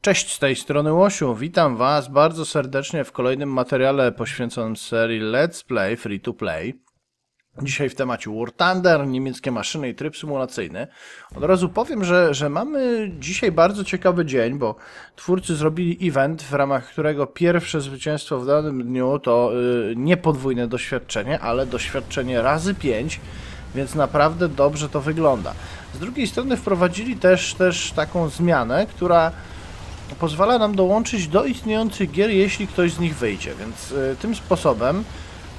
Cześć z tej strony Łosiu, witam Was bardzo serdecznie w kolejnym materiale poświęconym serii Let's Play Free to Play. Dzisiaj w temacie War Thunder, niemieckie maszyny i tryb symulacyjny. Od razu powiem, że, że mamy dzisiaj bardzo ciekawy dzień, bo twórcy zrobili event, w ramach którego pierwsze zwycięstwo w danym dniu to yy, nie podwójne doświadczenie, ale doświadczenie razy 5, więc naprawdę dobrze to wygląda. Z drugiej strony wprowadzili też, też taką zmianę, która pozwala nam dołączyć do istniejących gier, jeśli ktoś z nich wyjdzie, więc y, tym sposobem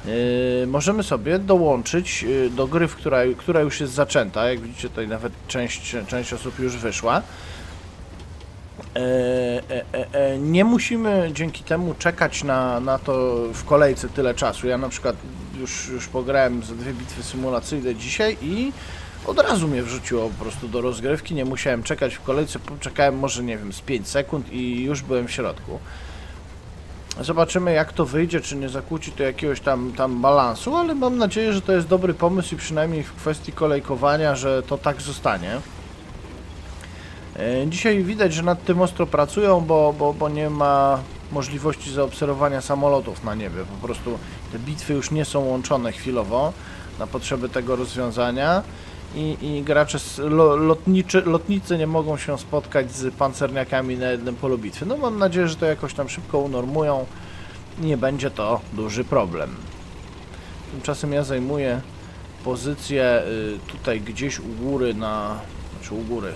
y, możemy sobie dołączyć y, do gry, która, która już jest zaczęta, jak widzicie tutaj nawet część, część osób już wyszła. E, e, e, nie musimy dzięki temu czekać na, na to w kolejce tyle czasu. Ja na przykład już, już pograłem ze dwie bitwy symulacyjne dzisiaj i od razu mnie wrzuciło po prostu do rozgrywki, nie musiałem czekać w kolejce, czekałem może, nie wiem, z 5 sekund i już byłem w środku. Zobaczymy jak to wyjdzie, czy nie zakłóci to jakiegoś tam, tam balansu, ale mam nadzieję, że to jest dobry pomysł i przynajmniej w kwestii kolejkowania, że to tak zostanie. E, dzisiaj widać, że nad tym ostro pracują, bo, bo, bo nie ma możliwości zaobserwowania samolotów na niebie. Po prostu te bitwy już nie są łączone chwilowo na potrzeby tego rozwiązania i, i gracze lo, lotniczy, lotnicy nie mogą się spotkać z pancerniakami na jednym polu bitwy. No mam nadzieję, że to jakoś tam szybko unormują nie będzie to duży problem. Tymczasem ja zajmuję pozycję y, tutaj gdzieś u góry na... znaczy u góry.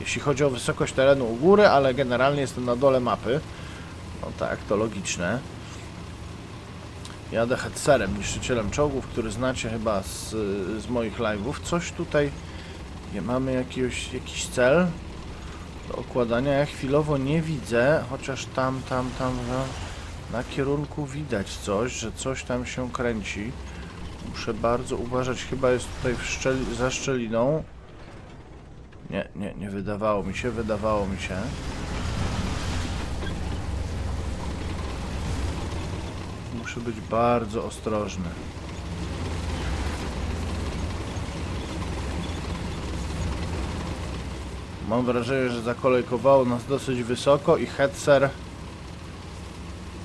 Jeśli chodzi o wysokość terenu u góry, ale generalnie jestem na dole mapy. No tak, to logiczne. Jadę Hetserem, niszczycielem czołgów, który znacie chyba z, z moich live'ów. Coś tutaj... Nie mamy jakiegoś, jakiś cel do okładania. Ja chwilowo nie widzę, chociaż tam, tam, tam na, na kierunku widać coś, że coś tam się kręci. Muszę bardzo uważać, chyba jest tutaj szczeli, za szczeliną. Nie, nie, nie wydawało mi się, wydawało mi się. Muszę być bardzo ostrożny. Mam wrażenie, że zakolejkowało nas dosyć wysoko i Hetzer...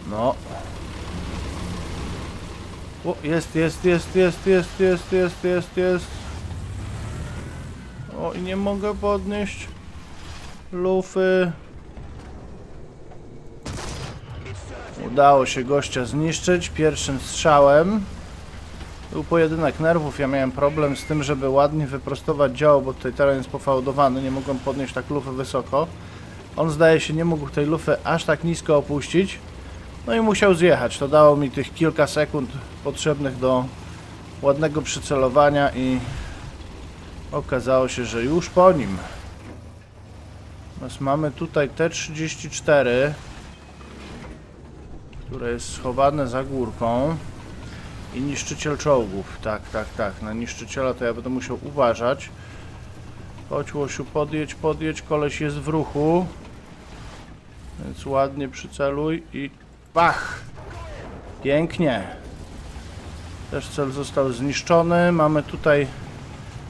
No... O, jest, jest, jest, jest, jest, jest, jest, jest, jest. O, i nie mogę podnieść lufy. Udało się gościa zniszczyć pierwszym strzałem. Był pojedynek nerwów, ja miałem problem z tym, żeby ładnie wyprostować działo, bo tutaj teren jest pofałdowany, nie mogłem podnieść tak lufy wysoko. On zdaje się nie mógł tej lufy aż tak nisko opuścić. No i musiał zjechać. To dało mi tych kilka sekund potrzebnych do ładnego przycelowania i okazało się, że już po nim. Teraz mamy tutaj T-34 które jest schowane za górką i niszczyciel czołgów. Tak, tak, tak. Na niszczyciela to ja będę musiał uważać. Chodź Łosiu, podjedź, podjedź. Koleś jest w ruchu. Więc ładnie przyceluj i bach! Pięknie. Też cel został zniszczony. Mamy tutaj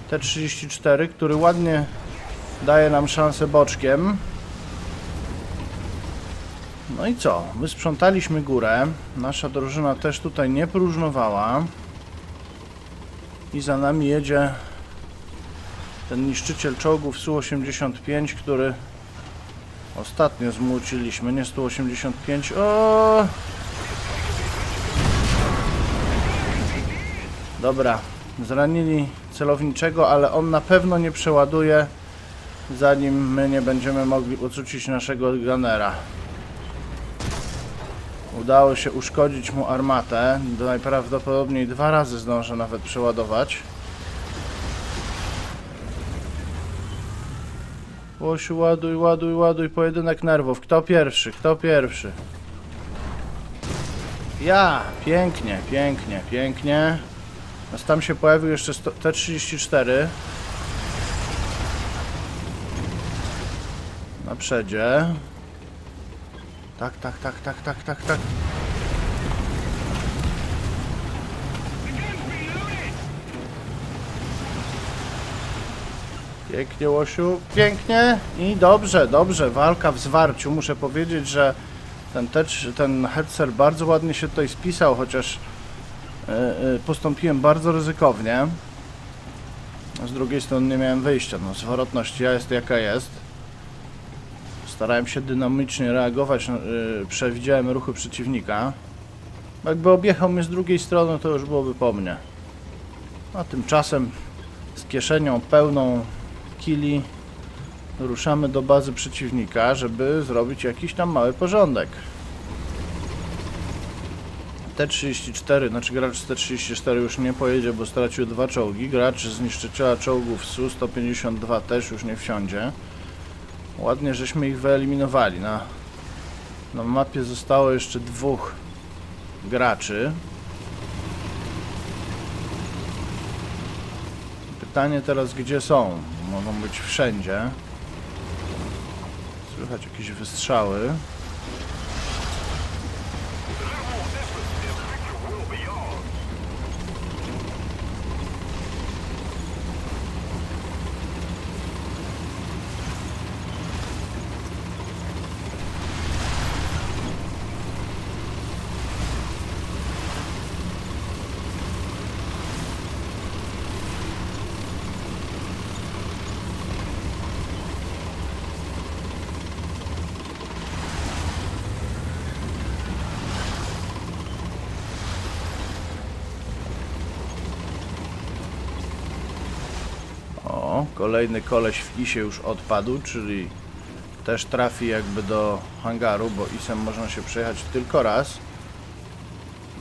T-34, który ładnie daje nam szansę boczkiem. No i co? Wysprzątaliśmy górę. Nasza drużyna też tutaj nie próżnowała. I za nami jedzie ten niszczyciel czołgów Su-85, który ostatnio zmuciliśmy. Nie 185. O! Dobra, zranili celowniczego, ale on na pewno nie przeładuje, zanim my nie będziemy mogli odrzucić naszego gunnera. Udało się uszkodzić mu armatę. Najprawdopodobniej dwa razy zdążę nawet przeładować. Łosiu, ładuj, ładuj, ładuj. Pojedynek nerwów. Kto pierwszy? Kto pierwszy? Ja! Pięknie, pięknie, pięknie. Natomiast tam się pojawił jeszcze T-34. Na przedzie. Tak, tak, tak, tak, tak, tak, tak. Pięknie, Łosiu, pięknie i dobrze, dobrze, walka w zwarciu. Muszę powiedzieć, że ten, ten headser bardzo ładnie się tutaj spisał, chociaż yy, yy, postąpiłem bardzo ryzykownie. Z drugiej strony nie miałem wyjścia, no zwrotność jest jaka jest. Starałem się dynamicznie reagować, yy, przewidziałem ruchy przeciwnika. Jakby objechał mnie z drugiej strony, to już byłoby po mnie. A tymczasem z kieszenią pełną kili ruszamy do bazy przeciwnika, żeby zrobić jakiś tam mały porządek. T-34, znaczy gracz z T-34 już nie pojedzie, bo stracił dwa czołgi. Gracz z niszczyciela czołgów Su-152 też już nie wsiądzie. Ładnie, żeśmy ich wyeliminowali. Na, na mapie zostało jeszcze dwóch graczy. Pytanie teraz, gdzie są? Mogą być wszędzie. Słychać jakieś wystrzały. Kolejny koleś w ISie już odpadł, czyli też trafi jakby do hangaru, bo ISem można się przejechać tylko raz.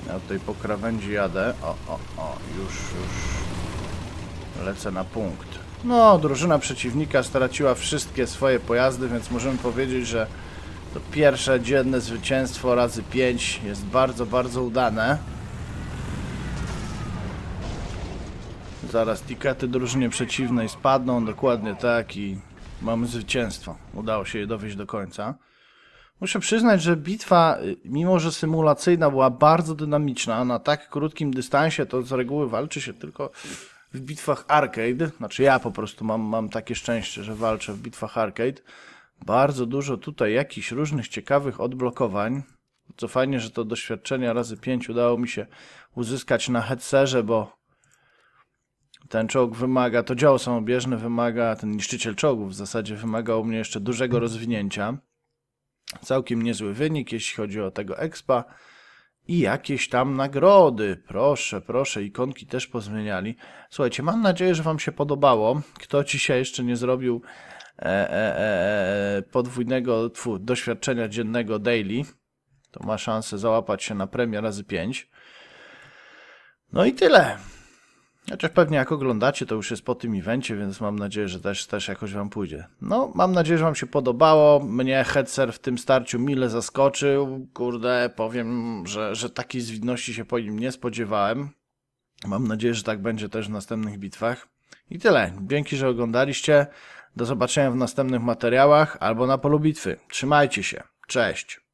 Ja tutaj po krawędzi jadę. O, o, o, już, już lecę na punkt. No, drużyna przeciwnika straciła wszystkie swoje pojazdy, więc możemy powiedzieć, że to pierwsze dzienne zwycięstwo razy 5 jest bardzo, bardzo udane. Zaraz tikety drużynie przeciwnej spadną, dokładnie tak i mamy zwycięstwo. Udało się je dowieść do końca. Muszę przyznać, że bitwa, y, mimo że symulacyjna była bardzo dynamiczna, na tak krótkim dystansie to z reguły walczy się tylko w bitwach arcade. Znaczy ja po prostu mam, mam takie szczęście, że walczę w bitwach arcade. Bardzo dużo tutaj jakichś różnych ciekawych odblokowań. Co fajnie, że to doświadczenia razy 5 udało mi się uzyskać na headserze, bo ten czołg wymaga, to dział samobieżny wymaga, ten niszczyciel czołgów w zasadzie wymaga u mnie jeszcze dużego rozwinięcia. Całkiem niezły wynik, jeśli chodzi o tego expa. I jakieś tam nagrody. Proszę, proszę, ikonki też pozmieniali. Słuchajcie, mam nadzieję, że Wam się podobało. Kto dzisiaj jeszcze nie zrobił e, e, e, podwójnego tfu, doświadczenia dziennego daily, to ma szansę załapać się na premię razy 5. No i tyle. Chociaż pewnie jak oglądacie, to już jest po tym evencie, więc mam nadzieję, że też, też jakoś Wam pójdzie. No, mam nadzieję, że Wam się podobało. Mnie headser w tym starciu mile zaskoczył. Kurde, powiem, że, że takiej zwinności się po nim nie spodziewałem. Mam nadzieję, że tak będzie też w następnych bitwach. I tyle. Dzięki, że oglądaliście. Do zobaczenia w następnych materiałach albo na polu bitwy. Trzymajcie się. Cześć.